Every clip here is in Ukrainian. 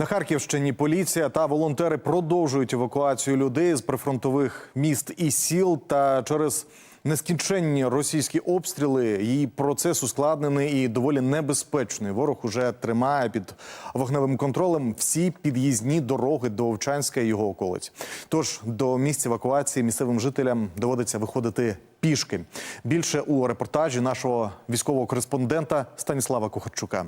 На Харківщині поліція та волонтери продовжують евакуацію людей з прифронтових міст і сіл. Та через нескінченні російські обстріли її процес ускладнений і доволі небезпечний. Ворог уже тримає під вогневим контролем всі під'їзні дороги до Овчанська і його околиць. Тож до місць евакуації місцевим жителям доводиться виходити пішки. Більше у репортажі нашого військового кореспондента Станіслава Кухарчука.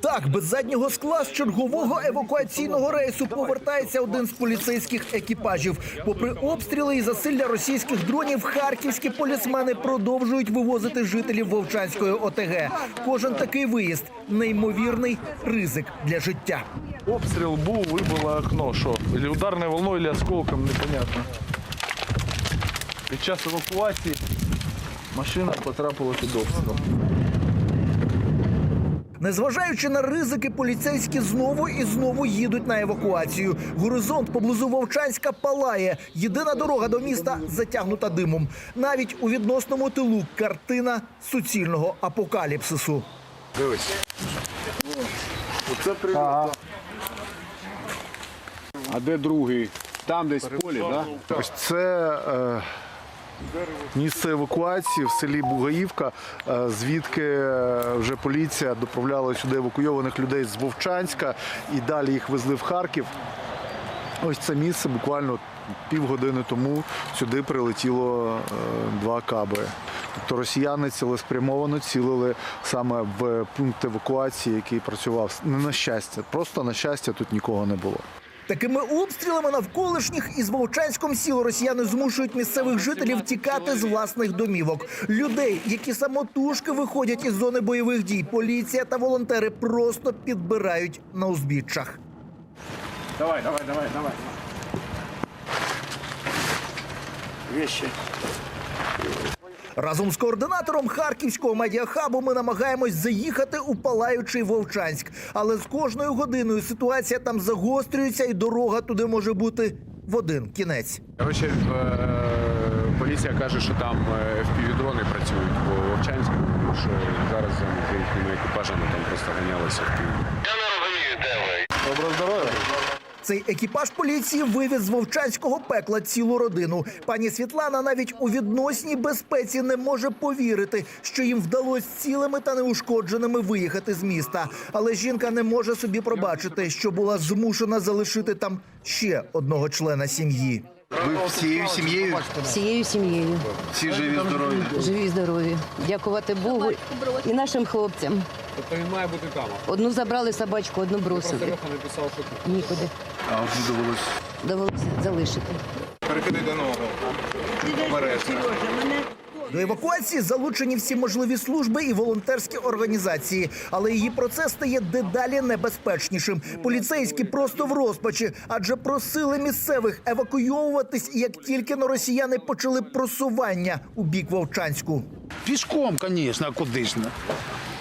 Так, без заднього скла з чергового евакуаційного рейсу повертається один з поліцейських екіпажів. Попри обстріли і засилля російських дронів, харківські полісмени продовжують вивозити жителів Вовчанської ОТГ. Кожен такий виїзд неймовірний ризик для життя. Обстріл був, вибило окно. Що? Или ударною волною, или осколком, непонятно. Під час евакуації машина потрапила під обстріл. Незважаючи на ризики, поліцейські знову і знову їдуть на евакуацію. Горизонт поблизу Вовчанська палає. Єдина дорога до міста затягнута димом. Навіть у відносному тилу картина суцільного апокаліпсису. А де другий? Там десь в полі, так? Да? Ось це е, місце евакуації в селі Бугаївка, е, звідки е, вже поліція доправляла сюди евакуйованих людей з Вовчанська і далі їх везли в Харків. Ось це місце буквально півгодини тому сюди прилетіло е, два каби. Тобто росіяни цілеспрямовано цілили саме в пункт евакуації, який працював. Не на щастя, просто на щастя тут нікого не було. Такими обстрілами навколишніх із Вовчанськом сіл росіяни змушують місцевих жителів тікати з власних домівок. Людей, які самотужки виходять із зони бойових дій, поліція та волонтери просто підбирають на узбіччях. Давай, давай, давай, давай. Вещи. Разом з координатором харківського медіахабу ми намагаємось заїхати у палаючий Вовчанськ. Але з кожною годиною ситуація там загострюється, і дорога туди може бути в один кінець. Коротше, е, поліція каже, що там е, FPV-дрони працюють по Вовчанську, що зараз за їхніми екіпажами там просто ганялися в Києві. Доброго здоров'я. Цей екіпаж поліції вивіз з вовчанського пекла цілу родину. Пані Світлана навіть у відносній безпеці не може повірити, що їм вдалося цілими та неушкодженими виїхати з міста. Але жінка не може собі пробачити, що була змушена залишити там ще одного члена сім'ї. Ви всією сім'єю всією сім'єю. всі живі, здорові. Живі, здорові. Дякувати Богу і нашим хлопцям. Тобто він має бути там. Одну забрали собачку, одну бросили. написав, що Нікуди. А от не довелось. Довелося залишити. Перекиди до ногу. Обережно. До евакуації залучені всі можливі служби і волонтерські організації, але її процес стає дедалі небезпечнішим. Поліцейські просто в розпачі, адже просили місцевих евакуйовуватись, як тільки но росіяни почали просування у бік Вовчанську. Пішком, звісно, а куди ж? не?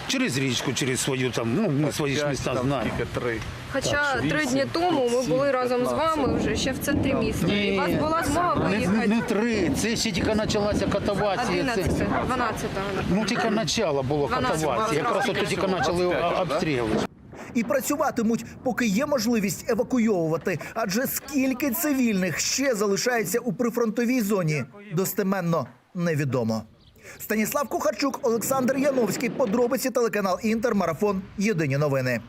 Через річку, через свою там, ну, ми свої ж міста знаємо. Три. Хоча три дні тому ми були разом з вами вже ще в центрі міста. І у вас була змога не, виїхати не три, це ще тільки почалася катавація. 11, Це, 12. ну, тільки почало було катавація. Якраз от тільки почали а, обстріли. І працюватимуть, поки є можливість евакуйовувати. Адже скільки цивільних ще залишається у прифронтовій зоні, достеменно невідомо. Станіслав Кухарчук, Олександр Яновський. Подробиці телеканал Інтер. Марафон. Єдині новини.